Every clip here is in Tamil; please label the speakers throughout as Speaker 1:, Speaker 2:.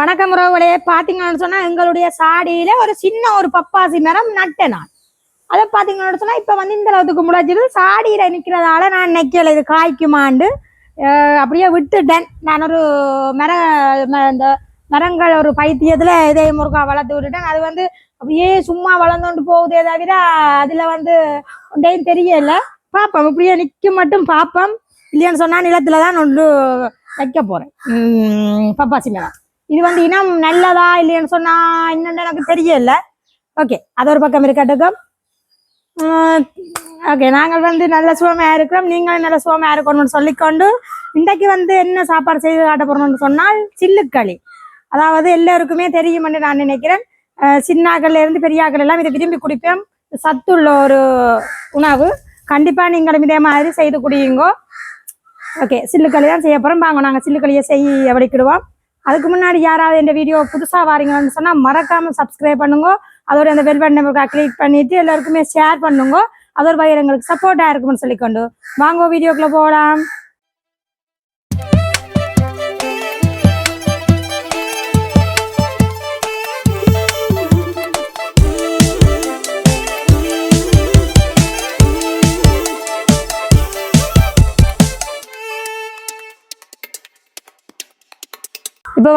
Speaker 1: வணக்கம் உறவுகளே. பாத்தீங்கன்னு சொன்னா எங்களுடைய சாடியில ஒரு சின்ன ஒரு பப்பாசி மரம் நட்டேன் நான் அதை பாத்தீங்கன்னு சொன்னா இப்ப வந்து இந்த அளவுக்கு முளைச்சிது சாடியில நிக்கிறதால நான் நிக்கல. இது காய்க்குமாண்டு. அப்படியே விட்டுட்டேன். நான் ஒரு மர ம- இந்த மரங்கள் ஒரு பைத்தியத்துல இதே முருகா வளர்த்து விட்டுட்டேன். அது வந்து அப்படியே சும்மா வளர்ந்துட்டு போகுதே தவிர அதுல வந்து ஒன்றையும் தெரியல. பாப்போம். இப்படியே நிக்க மட்டும் பாப்போம். இல்லையான்னு சொன்னா நிலத்துல தான் ஒன்று வைக்க போறேன். பப்பாசி மரம். இது வந்து இனம் நல்லதா இல்லையான்னு சொன்னா என்னன்னு எனக்கு தெரியல. ஓகே அது ஒரு பக்கம் இருக்கட்டும். ஓகே நாங்கள் வந்து நல்ல சுவமையா இருக்கிறோம். நீங்களும் நல்ல சுவமையா இருக்கணும்னு சொல்லிக்கொண்டு இன்றைக்கு வந்து என்ன சாப்பாடு செய்து காட்ட போறோம்னு சொன்னால் சில்லுக்களி. அதாவது எல்லோருக்குமே தெரியும்னு நான் நினைக்கிறேன். சின்னாக்கள்ல இருந்து பெரியாக்கள் எல்லாம் இதை விரும்பி குடிப்போம். சத்துள்ள ஒரு உணவு. கண்டிப்பாக நீங்களும் இதே மாதிரி செய்து குடியுங்கோ. ஓகே சில்லுக்களி தான் செய்ய போறோம். வாங்க நாங்கள் சில்லுக்களியை செய்ய வடிக்கிடுவோம் அதுக்கு முன்னாடி யாராவது இந்த வீடியோ புதுசாக வாரீங்கன்னு சொன்னால் மறக்காமல் சப்ஸ்கிரைப் பண்ணுங்க. அதோட அந்த பெல் பட்டன் கிளிக் பண்ணிட்டு எல்லாருக்குமே ஷேர் பண்ணுங்க. அதோட வகையில் எங்களுக்கு சப்போர்ட்டாக இருக்கும்னு சொல்லிக்கொண்டு. வாங்க வீடியோக்குள்ளே போகலாம்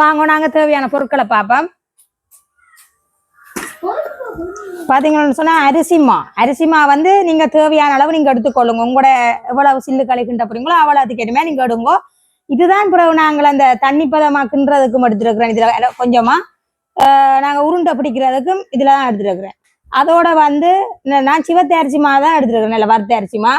Speaker 1: வாங்க நாங்க தேவையான பொருட்களை பார்ப்போம். பாத்தீங்கன்னு சொன்னா அரிசிமா? அரிசிமா வந்து நீங்க தேவையான அளவு நீங்க எடுத்துக்கொள்ளுங்க. உங்களோட எவ்வளவு சில்லு கழிக்கின்ற போறீங்களோ அவ்வளவு அதுக்கு எதுவுமே நீங்க எடுங்க. இதுதான் பிறகு நாங்கள் அந்த தண்ணி பதமாக்குன்றதுக்கும் எடுத்துருக்கிறேன். இதுல கொஞ்சமா நாங்க உருண்டை பிடிக்கிறதுக்கும் இதுலதான் தான் அதோட வந்து நான் சிவத்தை அரிசிமா தான் எடுத்துருக்குறேன். நல்ல வறுத்த அரிசிமா.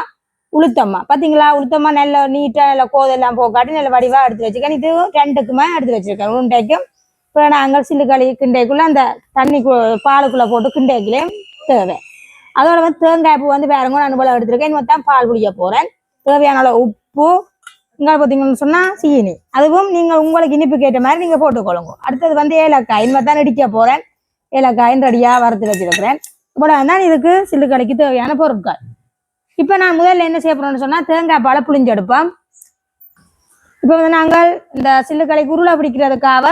Speaker 1: உளுத்தம்மா. பாத்தீங்களா? உளுத்தம்மா நல்ல நீட்டா நல்ல கோதெல்லாம் போக்காட்டி நல்ல வடிவா எடுத்து வச்சிருக்கேன். இதுவும் ரெண்டுக்குமே எடுத்து வச்சிருக்கேன். உருண்டைக்கும் இப்போ நாங்கள் சில்லு களி கிண்டைக்குள்ள அந்த தண்ணி பாலுக்குள்ளே பாலுக்குள்ள போட்டு கிண்டைக்குள்ளே தேவை. அதோட வந்து தேங்காய் பூ வந்து வேற நான் போல எடுத்துருக்கேன். இன்னும் தான் பால் குடிக்க போறேன். தேவையான அளவு உப்பு. இங்கே பார்த்தீங்கன்னு சொன்னா சீனி. அதுவும் நீங்கள் உங்களுக்கு இனிப்பு கேட்ட மாதிரி நீங்க போட்டுக்கொள்ளுங்க. அடுத்தது வந்து ஏலக்காய். இனிமே தான் இடிக்க போறேன். ஏலக்காயின் ரெடியா வறுத்து வச்சிருக்கிறேன். இப்போ தான் இதுக்கு சில்லு கடைக்கு தேவையான பொருட்கள். இப்போ நான் முதல்ல என்ன செய்ய போறோம்னு சொன்னா தேங்காய் பாலை புளிஞ்செடுப்போம் இப்போ வந்து நாங்கள் இந்த சில்லு உருளை பிடிக்கிறதுக்காக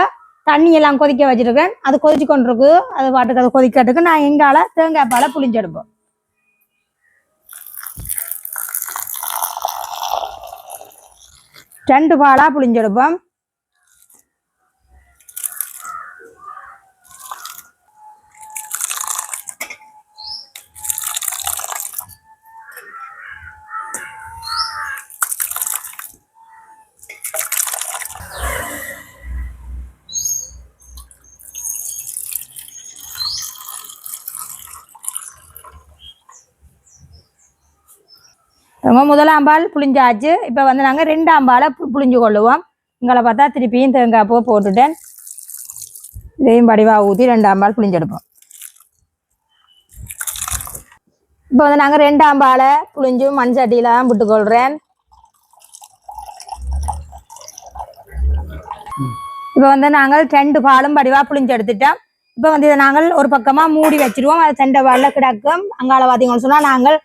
Speaker 1: தண்ணி எல்லாம் கொதிக்க வச்சிருக்கேன். அது கொதிச்சு கொண்டிருக்கு அது பாட்டுக்கு அது கொதிக்கிறதுக்கு நான் எங்கால தேங்காய் பாலை புளிஞ்செடுப்போம் ரெண்டு பாலா புளிஞ்செடுப்போம் முதலாம் பால் புளிஞ்சாச்சு இப்போ வந்து நாங்கள் ரெண்டாம் பாலை புளிஞ்சு கொள்ளுவோம் உங்களை பார்த்தா திருப்பியும் தேங்காய் பூ போட்டுட்டேன். இதையும் படிவாக ஊற்றி ரெண்டாம் பால் புளிஞ்செடுப்போம் இப்போ வந்து நாங்கள் ரெண்டாம் பாலை புளிஞ்சு மண் சட்டியில் தான் விட்டுக்கொள்கிறேன் இப்போ வந்து நாங்கள் ரெண்டு பாலும் படிவாக புளிஞ்செடுத்துட்டோம் இப்போ வந்து இதை நாங்கள் ஒரு பக்கமாக மூடி வச்சிருவோம். அது செண்டை பாலில் கிடக்கும். அங்கால பார்த்தீங்கன்னு சொன்னால் நாங்கள்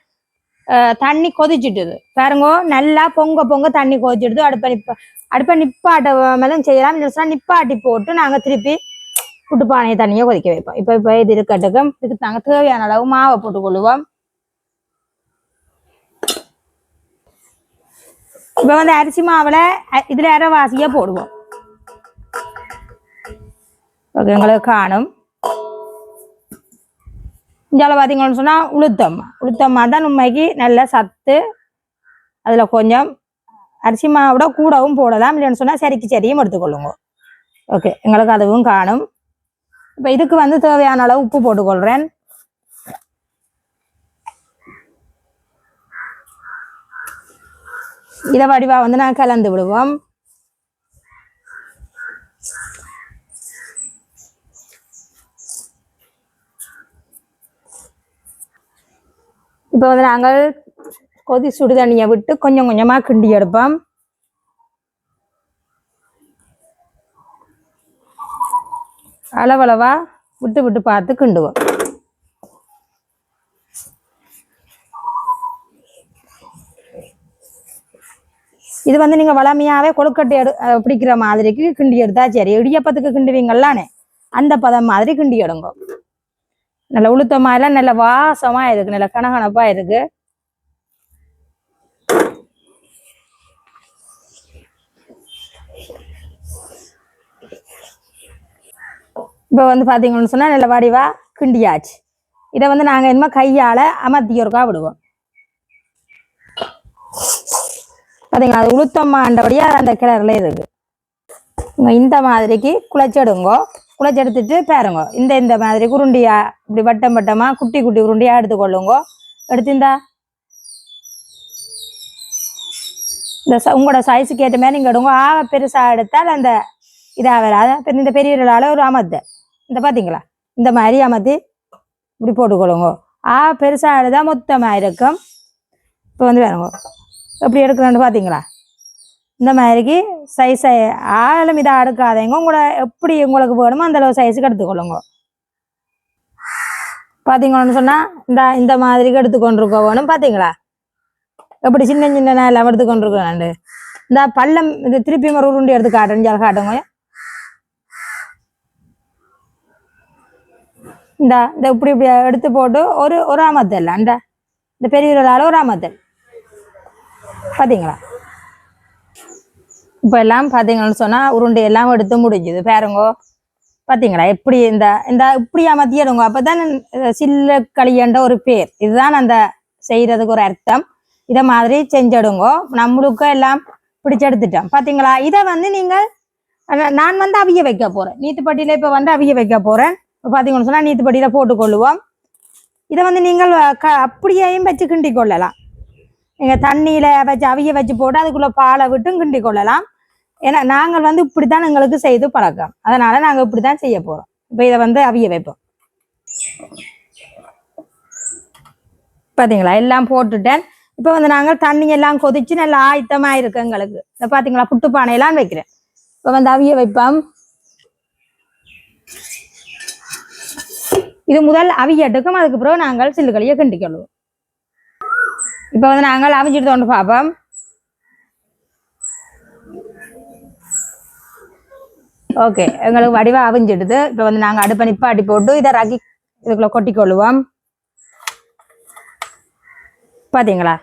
Speaker 1: தண்ணி கொதிச்சிட்டுது. பாருங்க நல்லா பொங்க பொங்க தண்ணி கொதிச்சிடுது. அடுப்பை நிப்ப அடுப்பை நிப்பாட்ட மேலும் செய்யலாம். நிப்பாட்டி போட்டு நாங்கள் திருப்பி புட்டுப்பானையை தண்ணியை கொதிக்க வைப்போம். இப்போ இப்போ இது இருக்கட்டுக்கும் இதுக்கு நாங்கள் தேவையான அளவு மாவை போட்டுக்கொள்ளுவோம் இப்போ வந்து அரிசி மாவில் இதுல இதுல அரைவாசியை போடுவோம். ஓகே காணும். இஞ்சால பார்த்தீங்கன்னு சொன்னால் உளுத்தம்மா உளுத்தம்மா தான் உண்மைக்கு நல்ல சத்து. அதில் கொஞ்சம் அரிசி மாவோட கூடவும் போடலாம். இல்லைன்னு சொன்னால் சரிக்கு சரியும் எடுத்துக்கொள்ளுங்க. ஓகே எங்களுக்கு அதுவும் காணும். இப்போ இதுக்கு வந்து தேவையான அளவு உப்பு போட்டுக்கொள்கிறேன் இதை வடிவா வந்து நான் கலந்து விடுவோம். இப்போ வந்து நாங்கள் கொதி சுடு தண்ணியை விட்டு கொஞ்சம் கொஞ்சமாக கிண்டி எடுப்போம். அளவளவாக விட்டு விட்டு பார்த்து கிண்டுவோம். இது வந்து நீங்கள் வளமையாகவே கொழுக்கட்டை எடு பிடிக்கிற மாதிரிக்கு கிண்டி எடுத்தா சரி. இடியப்பத்துக்கு கிண்டுவீங்கல்லானே அந்த பதம் மாதிரி கிண்டி எடுங்க. நல்ல உளுத்தமா எல்லாம் நல்ல வாசமா இருக்கு நல்ல கனகனப்பா இருக்கு. இப்போ வந்து பார்த்தீங்கன்னு சொன்னா நல்ல வடிவா கிண்டியாச்சு. இதை வந்து நாங்கள் என்னமோ கையால அமர்த்தியோருக்கா விடுவோம். பார்த்தீங்களா அது உளுத்தம்மாண்டபடியா அந்த கிணறுல இருக்கு. இந்த மாதிரிக்கு குழைச்செடுங்கோ. குழச்சி எடுத்துட்டு பாருங்க. இந்த இந்த மாதிரி உருண்டியா இப்படி வட்டம் வட்டமா குட்டி குட்டி உருண்டியாக எடுத்துக்கொள்ளுங்க. எடுத்துந்தா இந்த. ச- உங்களோட சைஸுக்கு ஏற்ற மாதிரி நீங்கள் எடுங்க. ஆக பெருசாக எடுத்தால் அந்த இதாக வராது இந்த பெரிய விரலால ஒரு அமத்து இந்த பார்த்தீங்களா இந்த மாதிரி அமர்த்தி இப்படி போட்டுக்கொள்ளுங்க. ஆ பெருசாக எடுத்தால் மொத்தமாக இருக்கும். இப்போ வந்து வேணுங்க எப்படி எடுக்கிறோன்னு பார்த்தீங்களா இந்த மாதிரிக்கு சைஸ் ஆழம் இதாக அடுக்காதேங்க. உங்களை எப்படி உங்களுக்கு வேணுமோ அந்தளவு சைஸுக்கு எடுத்துக்கொள்ளுங்க. பார்த்தீங்கன்னு சொன்னால் இந்த இந்த மாதிரிக்கு எடுத்துக்கொண்டிருக்க வேணும் பார்த்தீங்களா எப்படி சின்ன சின்ன எல்லாம் எடுத்துக்கொண்டிருக்கேன் இந்த பள்ளம் இந்த திருப்பி மறு உருண்டி எடுத்து காட்டுறேன் காட்டுங்க. இந்த இந்த இப்படி இப்படி எடுத்து போட்டு ஒரு ஒரு ஆமத்தல். அந்த இந்த பெரிய விரலால ஒரு ஆமத்தல். பார்த்தீங்களா இப்போ எல்லாம் பார்த்தீங்கன்னு சொன்னால் உருண்டை எல்லாம் எடுத்து முடிஞ்சுது. பாருங்கோ. பார்த்தீங்களா எப்படி இந்த இந்த இப்படியா அமர்த்திடுங்க. அப்போ தான் சில்ல களியண்ட ஒரு பேர். இதுதான் அந்த செய்கிறதுக்கு ஒரு அர்த்தம். இதை மாதிரி செஞ்சிடுங்கோ. நம்மளுக்கு எல்லாம் பிடிச்செடுத்துட்டோம் பார்த்தீங்களா இதை வந்து நீங்கள் நான் வந்து அவிய வைக்க போகிறேன் நீத்துப்பட்டியில் இப்போ வந்து அவிய வைக்க போகிறேன் இப்போ பார்த்தீங்கன்னு சொன்னால் நீத்துப்பட்டியில் போட்டுக்கொள்ளுவோம். இதை வந்து நீங்கள் க அப்படியேயும் வச்சு கிண்டி கொள்ளலாம். நீங்கள் தண்ணியில் வச்சு அவிய வச்சு போட்டு அதுக்குள்ளே பாலை விட்டும் கிண்டி கொள்ளலாம். ஏன்னா நாங்கள் வந்து இப்படித்தான் எங்களுக்கு செய்து பழக்கம். அதனால நாங்கள் இப்படித்தான் செய்ய போறோம். இப்போ இதை வந்து அவிய வைப்போம். பார்த்தீங்களா எல்லாம் போட்டுட்டேன். இப்போ வந்து நாங்கள் தண்ணி எல்லாம் கொதிச்சு நல்லா ஆயத்தமாக இருக்கு எங்களுக்கு. இதை பார்த்தீங்களா புட்டு பானையெல்லாம் வைக்கிறேன். இப்போ வந்து அவிய வைப்போம். இது முதல் அவியட்டுக்கும் அதுக்கு பிறகு நாங்கள் சில்லுகளியை கிண்டிக்கொள்வோம் இப்போ வந்து நாங்கள் அவிஞ்சிட்டு தோண்டு பார்ப்போம். ஓகே எங்களுக்கு வடிவா அவிஞ்சிடுது. இப்போ வந்து நாங்கள் அடுப்பை நிப்பாட்டி போட்டு இதை ரகி இதுக்குள்ள கொட்டிக்கொள்ளுவோம். பார்த்தீங்களா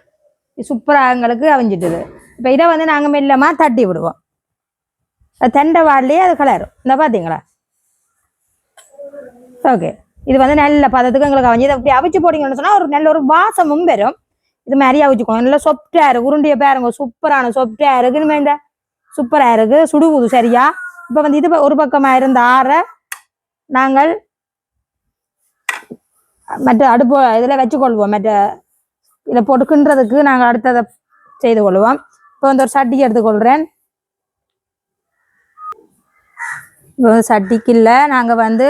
Speaker 1: சூப்பராக எங்களுக்கு அவிஞ்சிட்டுது. இப்போ இதை வந்து நாங்கள் மெல்லமாக தட்டி விடுவோம். அது தெண்டை வாடலையே அது கலரும் இந்த பார்த்தீங்களா ஓகே இது வந்து நல்ல பதத்துக்கு எங்களுக்கு அவிஞ்சு இதை அப்படி அவிச்சு போடுங்கன்னு சொன்னால் ஒரு நல்ல ஒரு வாசமும் வரும். இது மாதிரி அவிச்சுக்கணும். நல்லா சொப்டாக இருக்கு. உருண்டிய பாருங்க. சூப்பரான சொப்டாக இருக்கு இந்த சூப்பராக இருக்கு. சுடுகுது சரியா? இப்போ வந்து இது ப- ஒரு பக்கமாக இருந்த ஆற நாங்கள் மற்ற அடுப்பு இதில் வச்சுக்கொள்வோம். மற்ற இதை பொடுக்குன்றதுக்கு நாங்கள் அடுத்ததை செய்து கொள்வோம். இப்போ வந்து ஒரு சட்டி எடுத்துக்கொள்கிறேன் இப்போ வந்து சட்டிக்குள்ள நாங்கள் வந்து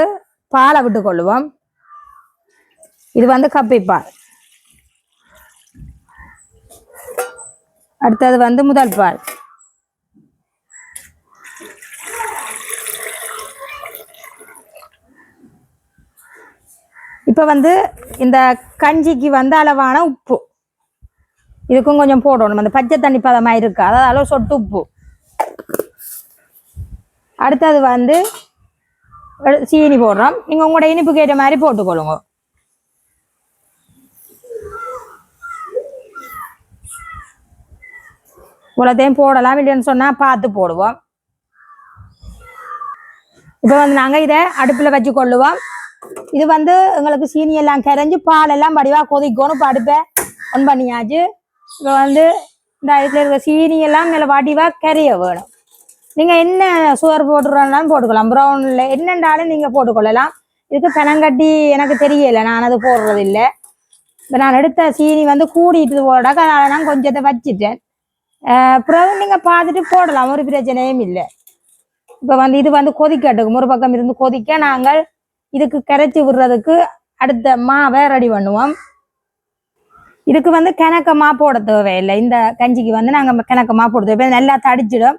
Speaker 1: பாலை விட்டு கொள்வோம் இது வந்து கப்பிப்பால் அடுத்தது வந்து முதல் பால். இப்போ வந்து இந்த கஞ்சிக்கு வந்து அளவான உப்பு. இதுக்கும் கொஞ்சம் போடணும். அந்த பச்சை தண்ணி பதமாக இருக்கு. அதாவது அளவு சொட்டு உப்பு. அடுத்தது வந்து சீனி போடுறோம். நீங்கள் உங்களோட இனிப்புக்கு ஏற்ற மாதிரி போட்டுக்கொள்ளுங்க இவ்வளோத்தையும் போடலாம் இல்லைன்னு சொன்னால் பார்த்து போடுவோம். இப்போ வந்து நாங்கள் இதை அடுப்பில் வச்சு கொள்ளுவோம். இது வந்து எங்களுக்கு சீனி எல்லாம் கரைஞ்சு பால் எல்லாம் வடிவாக கொதிக்கணும் இப்போ அடுப்பை ஒன் பண்ணியாச்சு. இப்போ வந்து இந்த இதில் இருக்கிற சீனி எல்லாம் நல்ல வடிவாக கரைய வேணும். நீங்கள் என்ன சுகர் போட்டுறனாலும் போட்டுக்கலாம். ப்ரௌனில் என்னென்றாலும் நீங்கள் போட்டுக்கொள்ளலாம். இதுக்கு பெனங்கட்டி எனக்கு தெரியல. நான் அது போடுறது இல்லை இப்போ நான் எடுத்த சீனி வந்து கூடிட்டு போடாக்க அதனால் நான் கொஞ்சத்தை வச்சுட்டேன். பிறகு நீங்கள் பார்த்துட்டு போடலாம். ஒரு பிரச்சனையும் இல்லை. இப்போ வந்து இது வந்து கொதிக்கட்டுக்கும் ஒரு பக்கம் இருந்து கொதிக்க நாங்கள் இதுக்கு கரைச்சி விடுறதுக்கு அடுத்த மாவை ரெடி பண்ணுவோம். இதுக்கு வந்து கிணக்க மா போட தேவையில்லை. இந்த கஞ்சிக்கு வந்து நாங்கள் கிணக்கமா போட தேவை நல்லா தடிச்சிடும்.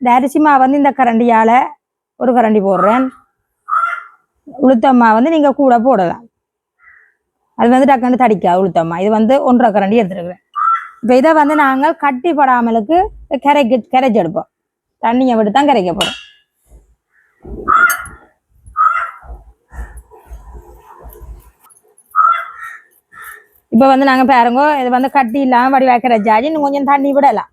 Speaker 1: இந்த அரிசி மா வந்து இந்த கரண்டியால ஒரு கரண்டி போடுறேன். உளுத்தம்மா வந்து நீங்க கூட போடலாம். அது வந்து டக்குன்னு தடிக்கா உளுத்தம்மா இது வந்து ஒன்றரை கரண்டி எடுத்துருக்குறேன். இப்போ இதை வந்து நாங்கள் கட்டி படாமலுக்கு கரைக்கு கரைச்சி எடுப்போம். தண்ணியை விட்டு தான் கரைக்க போகிறோம் இப்போ வந்து நாங்கள் பாருங்க இது வந்து கட்டி இல்லாமல் வடிவா கரைச்சாச்சு இன்னும் கொஞ்சம் தண்ணி விடலாம்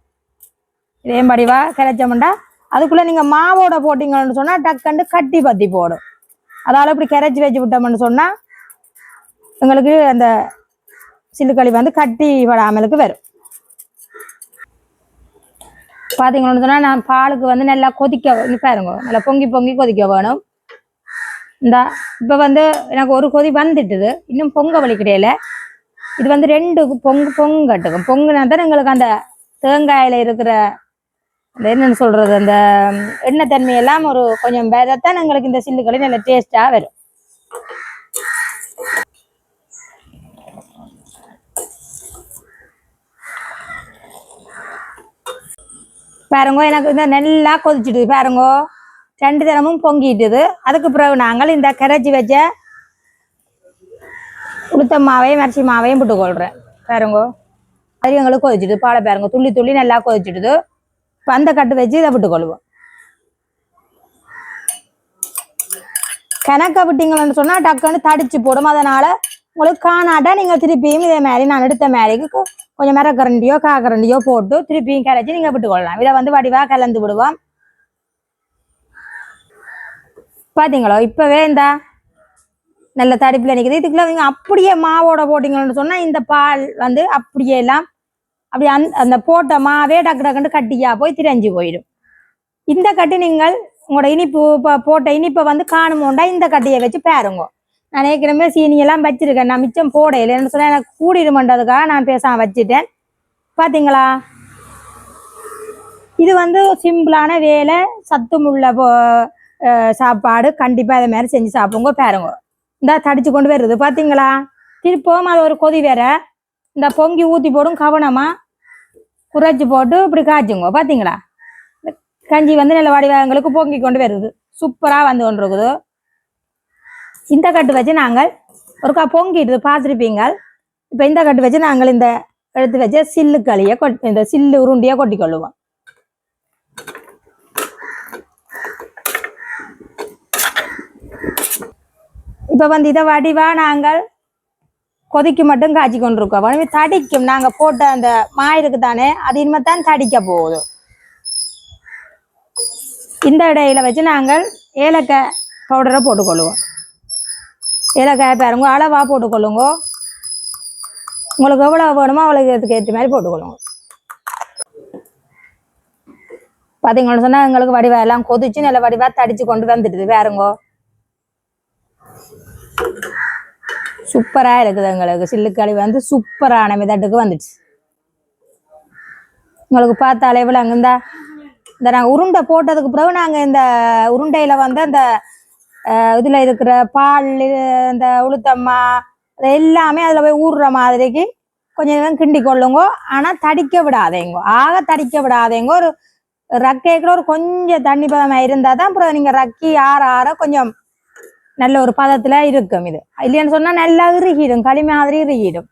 Speaker 1: இதே வடிவா கரைச்சோம்னா அதுக்குள்ளே நீங்கள் மாவோட போட்டிங்கன்னு சொன்னால் டக்குண்டு கட்டி பத்தி போடும். அதால் இப்படி கரைச்சி வச்சு விட்டோம்னு சொன்னால் எங்களுக்கு அந்த சில்லுக்களி வந்து கட்டி படாமலுக்கு வரும். பார்த்தீங்கன்னு சொன்னால் நான் பாலுக்கு வந்து நல்லா கொதிக்க பாருங்க நல்லா பொங்கி பொங்கி கொதிக்க வேணும். இந்த இப்போ வந்து எனக்கு ஒரு கொதி வந்துட்டுது இன்னும் பொங்க வழி கிடையல இது வந்து ரெண்டு பொங்கு பொங்கட்டுக்கும் பொங்குனா தான் எங்களுக்கு அந்த தேங்காயில இருக்கிற அந்த என்னன்னு சொல்றது அந்த எண்ணெய் தன்மை எல்லாம் ஒரு கொஞ்சம் வேறத்தான் எங்களுக்கு இந்த சில்லுக்களி நல்ல டேஸ்டா வரும். பாருங்க எனக்கு இந்த நல்லா கொதிச்சுடுது. பாருங்க ரெண்டு தினமும் பொங்கிட்டுது. அதுக்கு பிறகு நாங்கள் இந்த கரைச்சி வச்ச உளுத்த மாவையும் அரிசி மாவையும் போட்டு கொள்றேன் பாருங்கோ அது எங்களுக்கு கொதிச்சுடுது பாலை பாருங்க துள்ளி துள்ளி நல்லா கொதிச்சுடுது பந்த கட்டு வச்சு இதை விட்டு கொள்வோம் கணக்க விட்டீங்கன்னு சொன்னா டக்குன்னு தடிச்சு போடும் அதனால உங்களுக்கு காணாட்டா நீங்க திருப்பியும் இதே மாதிரி நான் எடுத்த மாதிரிக்கு கொஞ்சம் கொஞ்சம் மரக்கரண்டியோ காக்கரண்டியோ போட்டு திருப்பியும் கரைச்சி நீங்க விட்டு கொள்ளலாம் இதை வந்து வடிவா கலந்து விடுவோம் பாத்தீங்களோ இப்பவே இந்த நல்ல தடுப்பில் நிற்கிது இதுக்குள்ள நீங்கள் அப்படியே மாவோட போட்டிங்கன்னு சொன்னால் இந்த பால் வந்து அப்படியே எல்லாம் அப்படி அந்த அந்த போட்ட மாவே டக்கு டக்குன்னு கட்டியா போய் திரைஞ்சு போயிடும். இந்த கட்டி நீங்கள் உங்களோட இனிப்பு இப்போ போட்ட இனிப்பை வந்து காணுமோண்டா இந்த கட்டியை வச்சு பாருங்க. நான் ஏற்கனவே சீனியெல்லாம் வச்சிருக்கேன். நான் மிச்சம் போடையிலன்னு சொன்னால் எனக்கு கூடிடுமன்றதுக்காக நான் பேசாம வச்சுட்டேன். பார்த்தீங்களா இது வந்து சிம்பிளான வேலை. சத்துமுள்ள போ- சாப்பாடு. கண்டிப்பாக இதை மாதிரி செஞ்சு சாப்பிடுங்க பாருங்க. இந்த தடிச்சு கொண்டு வருது. பார்த்தீங்களா திருப்பவும் அது ஒரு கொதி வேற. இந்த பொங்கி ஊற்றி போடும் கவனமா. குறைச்சி போட்டு இப்படி காய்ச்சுங்க. பார்த்தீங்களா இந்த கஞ்சி வந்து நல்ல வடிவங்களுக்கு பொங்கி கொண்டு வருது. சூப்பராக வந்து கொண்டு இருக்குது. இந்த கட்டு வச்சு நாங்கள் ஒருக்கா பொங்கிட்டு பார்த்துருப்பீங்க இப்போ இந்த கட்டு வச்சு நாங்கள் இந்த எடுத்து வச்ச சில்லு களியை கொட் இந்த சில்லு உருண்டியாக கொட்டி இப்போ வந்து இதை வடிவா நாங்கள் கொதிக்கு மட்டும் காய்ச்சி கொண்டிருக்கோம். தடிக்கும். நாங்கள் போட்ட அந்த மாயிருக்கு தானே அது இனிமே தான் தடிக்க போகுது. இந்த இடையில வச்சு நாங்கள் ஏலக்காய் பவுடரை போட்டுக்கொள்ளுவோம். ஏலக்காய் பாருங்க அளவாக போட்டுக்கொள்ளுங்க. உங்களுக்கு எவ்வளோ வேணுமோ அவளுக்கு அதுக்கு ஏற்ற மாதிரி போட்டுக்கொள்ளுங்க. பார்த்தீங்கன்னு சொன்னால் எங்களுக்கு வடிவா எல்லாம் கொதிச்சு நல்ல வடிவா தடிச்சு கொண்டு வந்துடுது வேறுங்கோ சூப்பரா இருக்குது எங்களுக்கு. சில்லுக்களி வந்து சூப்பரான மிதட்டுக்கு வந்துச்சு. உங்களுக்கு பார்த்தாலே அளவில் அங்கிருந்தா இந்த இந்த நாங்கள் உருண்டை போட்டதுக்கு பிறகு நாங்கள் இந்த உருண்டையில வந்து அந்த அஹ், இதுல இருக்கிற பால் இந்த உளுத்தம்மா அது எல்லாமே அதுல போய் ஊறுற மாதிரிக்கு கொஞ்சம் நேரம் கிண்டி கொள்ளுங்கோ. ஆனா தடிக்க விடாதேங்க. ஆக தடிக்க விடாதேங்கோ. ஒரு ரக்கைக்குள்ள ஒரு கொஞ்சம் தண்ணி பதமாக இருந்தால் தான் அப்புறம் நீங்க ரக்கி ஆற ஆற கொஞ்சம் நல்ல ஒரு பதத்துல இருக்கும் இது. இல்லைன்னு சொன்னா நல்லா இறுகிடும் களி மாதிரி இறுகிடும்.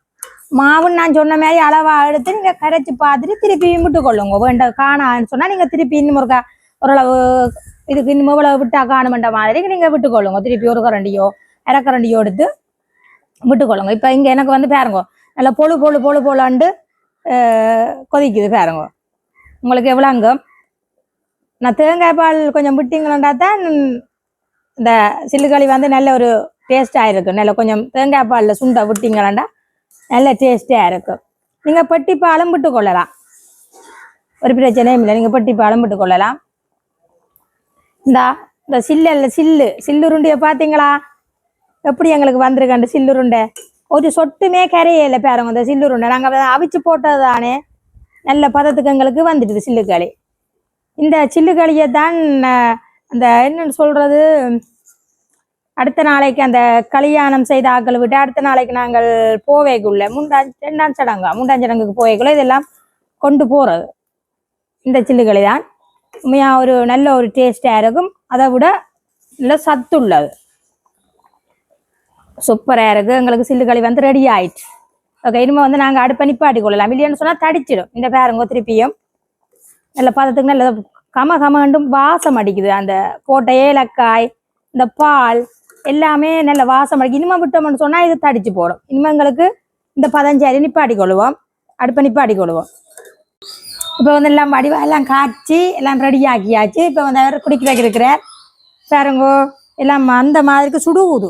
Speaker 1: மாவுன்னு நான் சொன்ன மாதிரி அளவா எடுத்து நீங்க கரைச்சு பார்த்துட்டு திருப்பி விட்டு கொள்ளுங்க. வேண்ட காணான்னு சொன்னா நீங்க திருப்பி இன்னும் ஒருக்கா ஓரளவு இதுக்கு இன்னும் இவ்வளவு விட்டா காணுமென்ற மாதிரி நீங்க விட்டு கொள்ளுங்க. திருப்பி ஒரு கரண்டியோ இறக்கரண்டியோ எடுத்து விட்டு கொள்ளுங்க. இப்ப இங்க எனக்கு வந்து பாருங்க நல்லா பொழு பொழு பொழு பொழாண்டு கொதிக்குது பாருங்க. உங்களுக்கு எவ்வளோ நான் தேங்காய் பால் கொஞ்சம் விட்டீங்களா தான் இந்த சில்லுக்களி வந்து நல்ல ஒரு டேஸ்டாக இருக்கும். நல்ல கொஞ்சம் தேங்காய் பாலில் சுண்டை விட்டீங்களாண்டா நல்ல டேஸ்டியாக இருக்கும். நீங்கள் பெட்டி அலம்பிட்டு விட்டு கொள்ளலாம். ஒரு பிரச்சனையும் இல்லை. நீங்கள் பெட்டி பாலும் விட்டு கொள்ளலாம். இந்தா இந்த சில்லு சில்லு சில்லுருண்டியை பார்த்தீங்களா எப்படி எங்களுக்கு வந்திருக்காண்டு சில்லுருண்டை? ஒரு சொட்டுமே கரையில பேரவங்க இந்த சில்லுருண்டை. நாங்கள் அவிச்சு போட்டது தானே. நல்ல பதத்துக்கு எங்களுக்கு வந்துட்டுது சில்லுக்களி இந்த சில்லுக்களியை தான் அந்த என்னன்னு சொல்றது? அடுத்த நாளைக்கு அந்த கல்யாணம் செய்த ஆக்கள் விட்டு அடுத்த நாளைக்கு நாங்கள் போவேக்குள்ள. மூன்றாம் ரெண்டாம் சடங்கா? மூன்றாம் சடங்குக்கு போவேக்குள்ள இதெல்லாம் கொண்டு போறது. இந்த சில்லுகளை தான். உண்மையாக ஒரு நல்ல ஒரு டேஸ்டாக இருக்கும். அதை விட நல்ல சத்துள்ளது சூப்பராக இருக்கு. எங்களுக்கு சில்லுகளி வந்து ரெடி ஆயிடுச்சு ஓகே இனிமேல் வந்து நாங்கள் அடுப்பை நிப்பாட்டி கொள்ளலாம். இல்லைன்னு சொன்னால் தடிச்சிடும். இந்த பேரங்கோ திருப்பியும். நல்ல பதத்துக்கு நல்ல கம கமண்டும் வாசம் அடிக்குது. அந்த போட்ட ஏலக்காய் இந்த பால் எல்லாமே நல்ல வாசம் அடிக்கும் இனிமே விட்டோம்னு சொன்னால் இது தடிச்சு போடும். இனிமே எங்களுக்கு இந்த பதஞ்சாரி நிப்பாட்டி கொள்வோம் அடுப்பை நிப்பாட்டி கொள்வோம் இப்போ வந்து எல்லாம் வடிவா எல்லாம் காய்ச்சி எல்லாம் ரெடி ஆக்கியாச்சு. இப்போ வந்து அவர் குடிக்க இருக்கிறார் பாருங்கோ எல்லாம் அந்த மாதிரிக்கு சுடுகுது.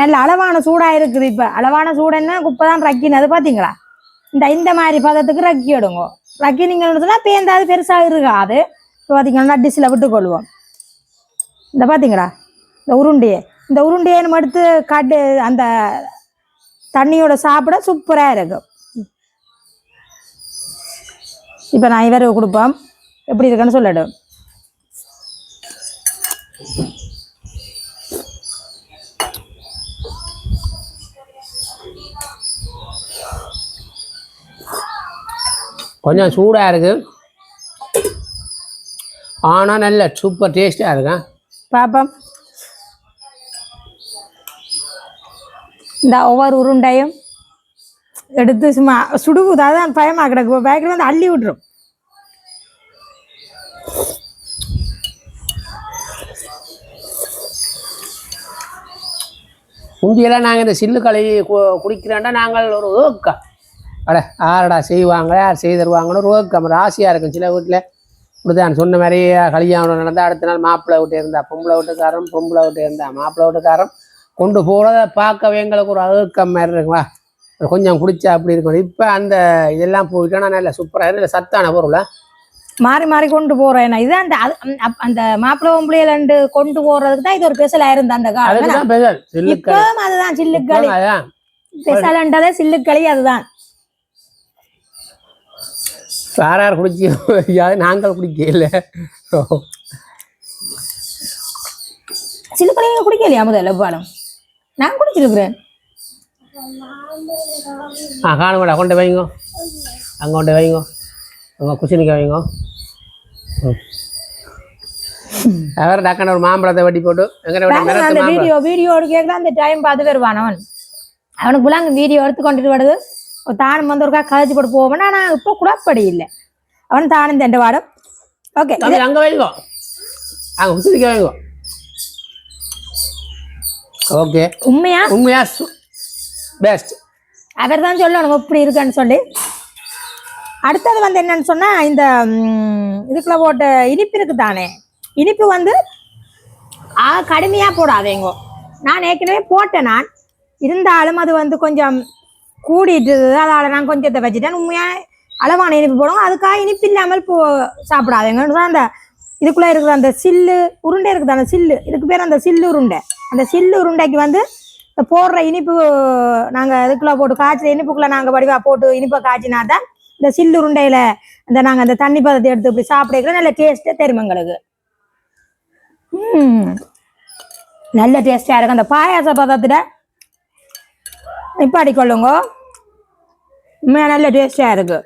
Speaker 1: நல்ல அளவான சூடாக இருக்குது இப்போ. அளவான சூடுன்னா குப்பை தான் ரக்கினது பார்த்தீங்களா இந்த இந்த மாதிரி பதத்துக்கு ரக்கி எடுங்க. ரக்கி நீங்க பேந்தாது பெருசாக இருக்காது. இப்போ பார்த்தீங்கன்னா டிஷ்ல விட்டு கொள்வோம் இந்த பார்த்தீங்களா இந்த உருண்டையை. இந்த உருண்டையை நம்ம எடுத்து காட்டு அந்த தண்ணியோட சாப்பிட சூப்பரா இருக்கும். இப்போ நான் இவருக்கு கொடுப்போம். எப்படி இருக்குன்னு சொல்லட்டும்
Speaker 2: கொஞ்சம் சூடாக இருக்கு. ஆனால் நல்ல சூப்பர் டேஸ்டாக இருக்கும்.
Speaker 1: பாப்போம். இந்த ஒவ்வொரு உருண்டையும் எடுத்து சும்மா சுடுகுது அதான் பயமா கிடக்கு பேக்கில் வந்து அள்ளி விட்டுரும்.
Speaker 2: முந்தியெல்லாம் நாங்கள் இந்த சில்லு களி கு- குடிக்கிறோன்னா நாங்கள் ஒரு ஓக்கா அட ஆரடா செய்வாங்க யார் செய்து தருவாங்கன்னு ஒரு ஓக்கம் ராசியாக இருக்கும் சில வீட்டில் இப்படிதான் சொன்ன மாதிரி கல்யாணம் நடந்தால் அடுத்த நாள் மாப்பிள்ளை விட்டு இருந்தா பொம்பளை வீட்டுக்காரன் பொம்பளை விட்டு இருந்தா மாப்பிள்ளை வீட்டுக்காரன் கொண்டு போகிறத பார்க்கவே எங்களுக்கு ஒரு அழுக்கம் மாதிரி இருக்குவா கொஞ்சம் குடிச்சா அப்படி இருக்கும் இப்போ அந்த இதெல்லாம் போயிட்டோன்னா நல்ல சூப்பராக நல்ல சத்தான பொருளா?
Speaker 1: மாறி மாறி கொண்டு போறேன் நான் இதுதான் அந்த அந்த- மாப்பிள்ளை பொம்பளையில ரெண்டு கொண்டு போறதுக்கு தான் இது ஒரு ஸ்பெஷலா இருந்த அந்த காலம்.
Speaker 2: பெசல்
Speaker 1: இப்பவும் அதுதான் சில்லுக்களி
Speaker 2: அதான்.
Speaker 1: ஸ்பெஷல்ன்றதே சில்லுக்களி அதுதான்.
Speaker 2: யார் குடிச்சி நாங்கள் குடிக்க இல்லை
Speaker 1: சில்லுக்களி குடிக்கலையா முதல்ல பாலம் நான் குடிச்சிருக்கிறேன்.
Speaker 2: ஆ காணுங்கடா கொண்டு வைங்கோ அங்கே கொண்டு வைங்கோ அங்கே குச்சினிக்க வைங்கோ. அவர் டக்குன்னு ஒரு மாம்பழத்தை வெட்டி போட்டு
Speaker 1: அந்த வீடியோ வீடியோடு கேட்கலாம் அந்த டைம் பார்த்து வருவான் அவன். அவனுக்கு புலாங்க வீடியோ எடுத்து கொண்டுட்டு வருது. ஒரு தானம் வந்து ஒருக்கா கதைச்சு போட்டு போவேன் ஆனால் இப்போ குழப்படி இல்லை. அவன் தானம் தண்டு வாடும் ஓகே
Speaker 2: அங்கே வைங்கோ அங்கே குச்சினிக்க வைங்கோ ஓகே
Speaker 1: உண்மையா?
Speaker 2: உண்மையா? பெஸ்ட்
Speaker 1: அவர் தான் சொல்லணும் இப்படி இருக்குன்னு சொல்லி. அடுத்தது வந்து என்னன்னு சொன்னா இந்த இதுக்குள்ள போட்ட இனிப்பு இருக்கு தானே இனிப்பு வந்து ஆ கடுமையா போடாதேங்கோ நான் ஏற்கனவே போட்டேன் நான். இருந்தாலும் அது வந்து கொஞ்சம் கூடிட்டு அதனால நான் கொஞ்சத்தை வச்சுட்டேன். உண்மையா அளவான இனிப்பு போடுவோம். அதுக்காக இனிப்பு இல்லாமல் போ சாப்பிடாதேங்கன்னு சொன்னா அந்த இதுக்குள்ள இருக்கிற அந்த சில்லு உருண்டை இருக்குது? அந்த சில்லு. இதுக்கு பேர் அந்த சில்லு உருண்டை. அந்த சில்லு உருண்டைக்கு வந்து இந்த போடுற இனிப்பு நாங்கள் இதுக்குள்ள போட்டு காய்ச்சி இனிப்புக்குள்ள நாங்கள் வடிவாக போட்டு இனிப்பை காய்ச்சினா தான் இந்த சில்லு உருண்டையில இந்த நாங்கள் அந்த தண்ணி பதத்தை எடுத்து இப்படி சாப்பிடல நல்ல டேஸ்ட்டே தெரியும் எங்களுக்கு. நல்ல டேஸ்டாக இருக்கும். அந்த பாயாச பதத்தில் நிப்பாடி கொள்ளுங்க நல்ல டேஸ்டாக இருக்கு.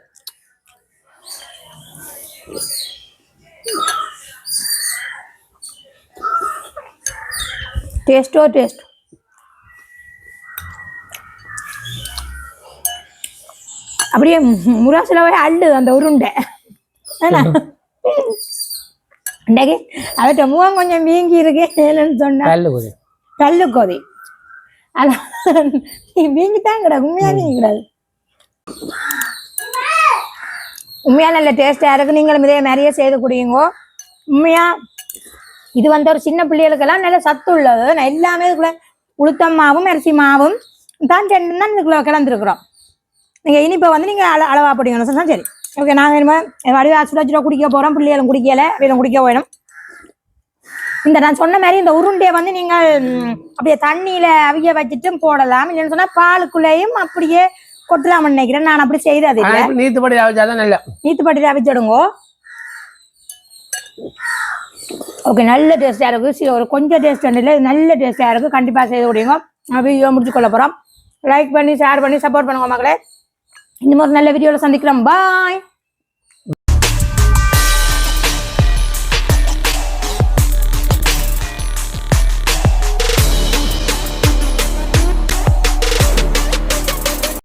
Speaker 1: டேஸ்டோ டேஸ்ட் அப்படியே முராசில போய் அள்ளு அந்த உருண்டை. இன்றைக்கு அவற்ற முகம் கொஞ்சம் வீங்கி இருக்கு என்னன்னு சொன்னா
Speaker 2: கல்லு குதி
Speaker 1: கல்லு கொதி அதான் நீ வீங்கித்தான் கிடக்கு உண்மையா வீங்கி கிடாது உண்மையா நல்ல டேஸ்டா இருக்கு நீங்களும் இதே நிறைய செய்து குடியுங்கோ உண்மையா இது வந்து ஒரு சின்ன பிள்ளைகளுக்கெல்லாம் நல்ல சத்து உள்ளது. எல்லாமே இதுக்குள்ள உளுத்தம் மாவும் அரிசி மாவும் தான் ரெண்டு தான் இதுக்குள்ள கலந்துருக்குறோம். நீங்க இனிப்பை வந்து நீங்க அள அளவா போட்டீங்கன்னு சரி ஓகே நான் வேணுமா வடிவா சுட சுட குடிக்க போறோம். பிள்ளைகளும் குடிக்கல வீடும் குடிக்க வேணும் இந்த நான் சொன்ன மாதிரி இந்த உருண்டையை வந்து நீங்கள் அப்படியே தண்ணியில அவிய வச்சுட்டும் போடலாம். இல்லைன்னு சொன்னா பாலுக்குள்ளேயும் அப்படியே கொட்டலாம்னு நினைக்கிறேன். நான் அப்படி செய்தது
Speaker 2: நீத்துப்படி அவிச்சாதான் நல்ல.
Speaker 1: நீத்து பட்டியில் அவிச்சிடுங்கோ. ஓகே நல்ல டேஸ்டாக இருக்குது சரி ஒரு கொஞ்சம் டேஸ்ட் இல்லை நல்ல டேஸ்டாக இருக்குது கண்டிப்பாக செய்து விடுங்க வீடியோ முடிச்சு கொள்ள போகிறோம் லைக் பண்ணி ஷேர் பண்ணி சப்போர்ட் பண்ணுங்க மக்களே. இந்த மாதிரி நல்ல வீடியோவில் சந்திக்கிறோம். பாய்